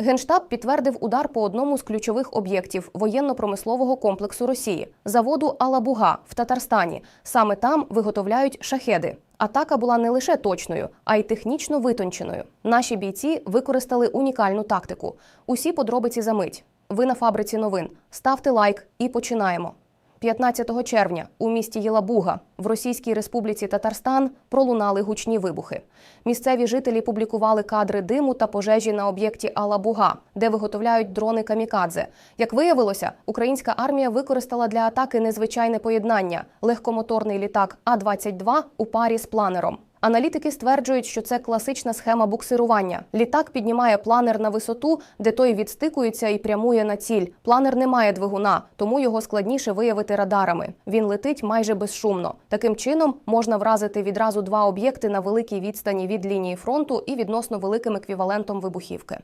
Генштаб підтвердив удар по одному з ключових об'єктів воєнно-промислового комплексу Росії заводу Алабуга в Татарстані. Саме там виготовляють шахеди. Атака була не лише точною, а й технічно витонченою. Наші бійці використали унікальну тактику. Усі подробиці за мить. Ви на фабриці новин. Ставте лайк і починаємо. 15 червня у місті Єлабуга в Російській Республіці Татарстан пролунали гучні вибухи. Місцеві жителі публікували кадри диму та пожежі на об'єкті Алабуга, де виготовляють дрони камікадзе. Як виявилося, українська армія використала для атаки незвичайне поєднання легкомоторний літак А-22 у парі з планером. Аналітики стверджують, що це класична схема буксирування. Літак піднімає планер на висоту, де той відстикується і прямує на ціль. Планер не має двигуна, тому його складніше виявити радарами. Він летить майже безшумно. Таким чином можна вразити відразу два об'єкти на великій відстані від лінії фронту і відносно великим еквівалентом вибухівки.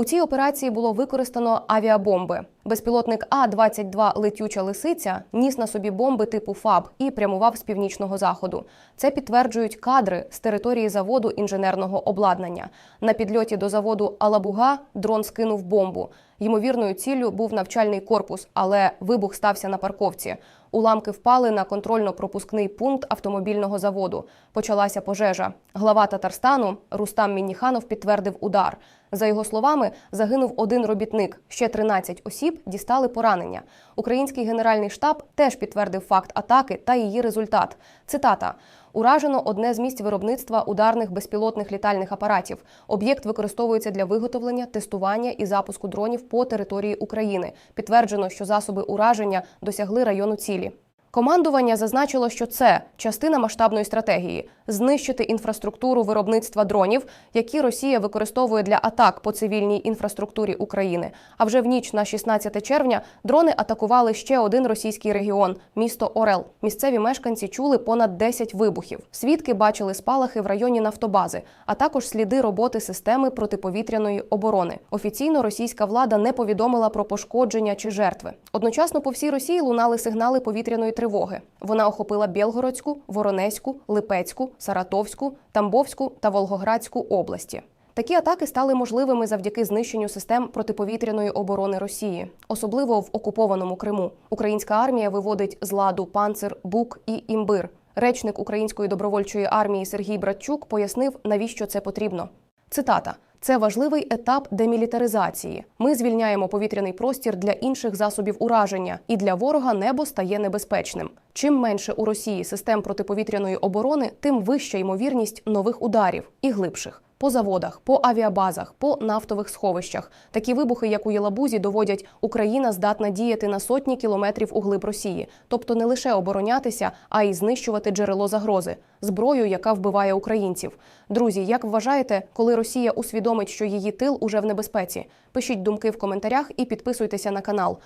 У цій операції було використано авіабомби. Безпілотник А-22 летюча лисиця ніс на собі бомби типу ФАБ і прямував з північного заходу. Це підтверджують кадри з території заводу інженерного обладнання. На підльоті до заводу Алабуга дрон скинув бомбу. Ймовірною ціллю був навчальний корпус, але вибух стався на парковці. Уламки впали на контрольно-пропускний пункт автомобільного заводу. Почалася пожежа. Глава Татарстану Рустам Мініханов підтвердив удар. За його словами, загинув один робітник. Ще 13 осіб дістали поранення. Український генеральний штаб теж підтвердив факт атаки та її результат. Цитата. Уражено одне з місць виробництва ударних безпілотних літальних апаратів. Об'єкт використовується для виготовлення, тестування і запуску дронів по території України. Підтверджено, що засоби ураження досягли району цілі. Командування зазначило, що це частина масштабної стратегії знищити інфраструктуру виробництва дронів, які Росія використовує для атак по цивільній інфраструктурі України. А вже в ніч на 16 червня дрони атакували ще один російський регіон місто Орел. Місцеві мешканці чули понад 10 вибухів. Свідки бачили спалахи в районі нафтобази, а також сліди роботи системи протиповітряної оборони. Офіційно російська влада не повідомила про пошкодження чи жертви. Одночасно по всій Росії лунали сигнали повітряної тривоги. Вона охопила Білгородську, Воронезьку, Липецьку, Саратовську, Тамбовську та Волгоградську області. Такі атаки стали можливими завдяки знищенню систем протиповітряної оборони Росії, особливо в окупованому Криму. Українська армія виводить з ладу панцир, бук і імбир. Речник Української добровольчої армії Сергій Братчук пояснив, навіщо це потрібно. Цитата. Це важливий етап демілітаризації. Ми звільняємо повітряний простір для інших засобів ураження, і для ворога небо стає небезпечним. Чим менше у Росії систем протиповітряної оборони, тим вища ймовірність нових ударів і глибших. По заводах, по авіабазах, по нафтових сховищах такі вибухи, як у Єлабузі, доводять, Україна здатна діяти на сотні кілометрів у глиб Росії, тобто не лише оборонятися, а й знищувати джерело загрози, зброю, яка вбиває українців. Друзі, як вважаєте, коли Росія усвідомить, що її тил уже в небезпеці? Пишіть думки в коментарях і підписуйтеся на канал.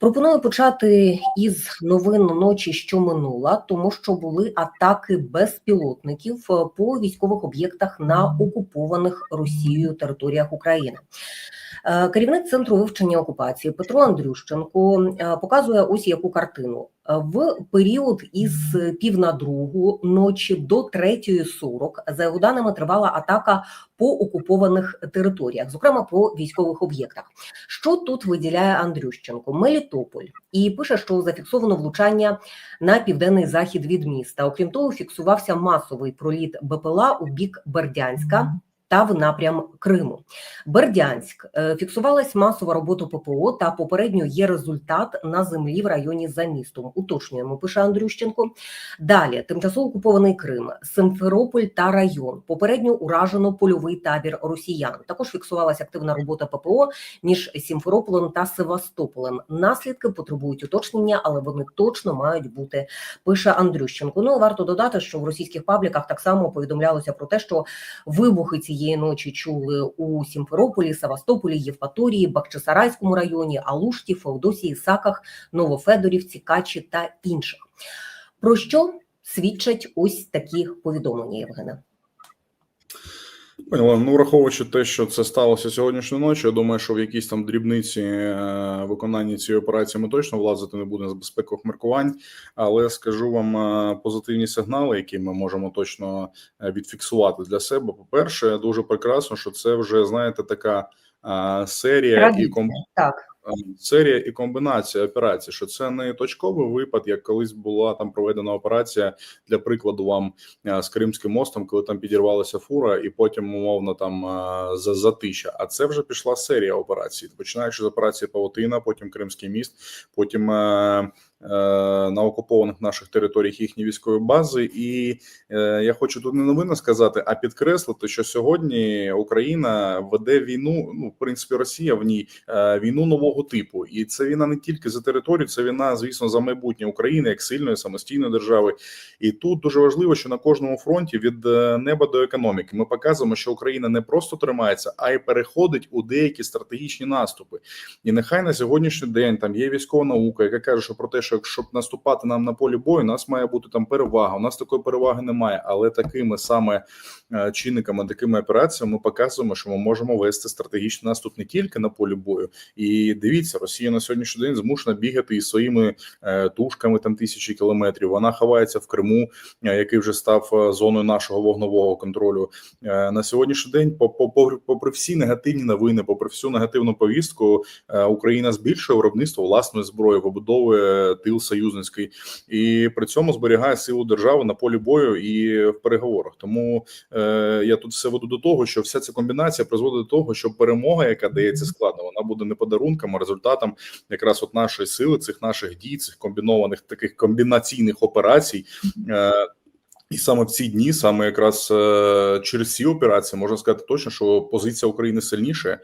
Пропоную почати із новин ночі, що минула, тому що були атаки безпілотників е, по військових об'єктах на окупованих Росією територіях України. Е, Керівник центру вивчення окупації Петро Андрющенко е, показує ось яку картину. Е, В період із пів на другу ночі до 3.40, за його даними, тривала атака по окупованих територіях, зокрема по військових об'єктах. Що тут виділяє Андрющенко? Мелітополь і пише, що зафіксовано влучання на південний захід від міста. Окрім того, фіксувався масовий проліт БПЛА у бік Бердянська. Та в напрям Криму Бердянськ е, фіксувалась масова робота ППО. Та попередньо є результат на землі в районі за містом. Уточнюємо, пише Андрющенко. Далі тимчасово окупований Крим, Симферополь та район. Попередньо уражено польовий табір росіян. Також фіксувалася активна робота ППО між Сімферополем та Севастополем. Наслідки потребують уточнення, але вони точно мають бути. Пише Андрющенко. Ну варто додати, що в російських пабліках так само повідомлялося про те, що вибухи цієї ночі чули у Сімферополі, Севастополі, Євпаторії, Бахчисарайському районі, Алушті, Феодосії, Саках, Новофедорівці, Качі та інших. Про що свідчать ось такі повідомлення, Євгена? Поняла. Ну, враховуючи те, що це сталося сьогоднішньої ночі, я думаю, що в якісь там дрібниці е, виконання цієї операції ми точно влазити не будемо з безпекових міркувань. Але скажу вам е, позитивні сигнали, які ми можемо точно е, відфіксувати для себе. По-перше, дуже прекрасно, що це вже знаєте така серія і Традиція. ком... Так, серія і комбінація операцій, що це не точковий випад, як колись була там проведена операція для прикладу вам е, з Кримським мостом, коли там підірвалася фура, і потім умовно там е, за затища. А це вже пішла серія операцій, починаючи з операції Павутина, потім Кримський міст, потім. е, е, На окупованих наших територіях їхні військові бази, і е, я хочу тут не новину сказати, а підкреслити, що сьогодні Україна веде війну. Ну, в принципі, Росія в ній е, війну нового типу, і це війна не тільки за територію, це війна, звісно, за майбутнє України як сильної самостійної держави. І тут дуже важливо, що на кожному фронті від е, неба до економіки ми показуємо, що Україна не просто тримається, а й переходить у деякі стратегічні наступи. І нехай на сьогоднішній день там є військова наука, яка каже, що про те, що щоб наступати нам на полі бою, у нас має бути там перевага. У нас такої переваги немає, але такими саме е, чинниками, такими операціями ми показуємо, що ми можемо вести стратегічний наступ не тільки на полі бою. І дивіться, Росія на сьогоднішній день змушена бігати із своїми е, тушками там тисячі кілометрів. Вона ховається в Криму, е, який вже став е, зоною нашого вогнового контролю. Е, на сьогоднішній день, по- по- попри, всі негативні новини, попри всю негативну повістку, е, Україна збільшує виробництво власної зброї, вибудовує тил союзницький і при цьому зберігає силу держави на полі бою і в переговорах. Тому е, я тут все веду до того, що вся ця комбінація призводить до того, що перемога, яка дається складно, вона буде не подарунком, а результатом якраз от нашої сили, цих наших дій, цих комбінованих таких комбінаційних операцій. І саме в ці дні, саме якраз е, через ці операції, можна сказати точно, що позиція України сильніше,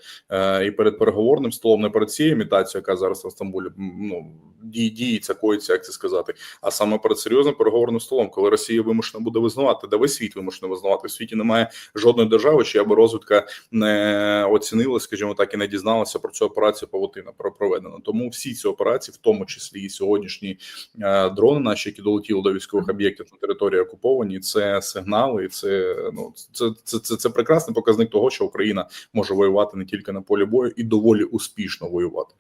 і перед переговорним столом, не перед цією імітацією, яка зараз в Стамбулі ну дії діється, коїться, як це сказати, а саме перед серйозним переговорним столом, коли Росія вимушена буде визнавати, де весь світ вимушений визнавати. В світі немає жодної держави, чия би розвідка не оцінила, скажімо так, і не дізналася про цю операцію Павутина про проведено. Тому всі ці операції, в тому числі і сьогоднішні е, дрони, наші, які долетіли до військових об'єктів на території окуповані, це сигнали, і це ну це, це, це, це прекрасний показник того, що Україна може воювати не тільки на полі бою і доволі успішно воювати.